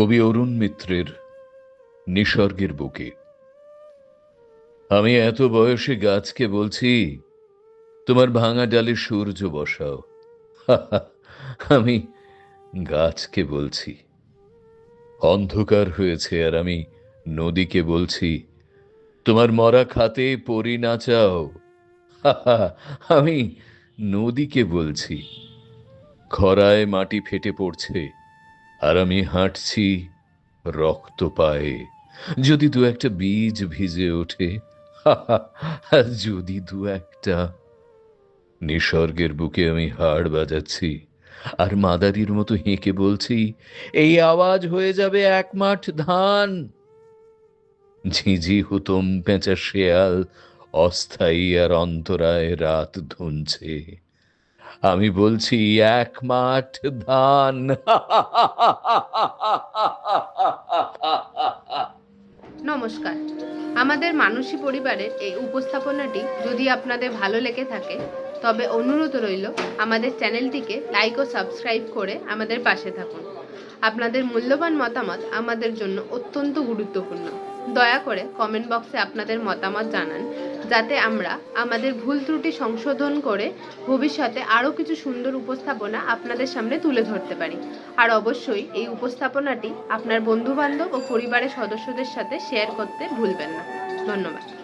কবি অরুণ মিত্রের নিসর্গের বুকে। আমি এত বয়সে গাছকে বলছি, তোমার ভাঙা ডালে সূর্য বসাও। আমি গাছকে বলছি। অন্ধকার হয়েছে আর আমি নদীকে বলছি, তোমার মরা খাতে পরি নাচাও আমি নদীকে বলছি, খরায় মাটি ফেটে পড়ছে আর আমি হাঁটছি রক্ত পায়ে যদি দু একটা বীজ ভিজে ওঠে যদি দু একটা। নিসর্গের বুকে আমি হাড় বাজাচ্ছি, আর মাদারির মতো হেঁকে বলছি, এই আওয়াজ হয়ে যাবে এক মাঠ ধান। ঝিঝি হুতম পেঁচা শেয়াল অস্থায়ী আর অন্তরায় রাত ধুনছে। আমি বলছি, এক মাঠ ধান। নমস্কার। আমাদের মানসী পরিবারের এই উপস্থাপনাটি যদি আপনাদের ভালো লেগে থাকে, তবে অনুরোধ রইল আমাদের চ্যানেলটিকে লাইক ও সাবস্ক্রাইব করে আমাদের পাশে থাকুন। আপনাদের মূল্যবান মতামত আমাদের জন্য অত্যন্ত গুরুত্বপূর্ণ। দয়া করে কমেন্ট বক্সে আপনাদের মতামত জানান যাতে আমরা আমাদের ভুল ত্রুটি সংশোধন করে ভবিষ্যতে আরও কিছু সুন্দর উপস্থাপনা আপনাদের সামনে তুলে ধরতে পারি। আর অবশ্যই এই উপস্থাপনাটি আপনার বন্ধুবান্ধব ও পরিবারের সদস্যদের সাথে শেয়ার করতে ভুলবেন না। ধন্যবাদ।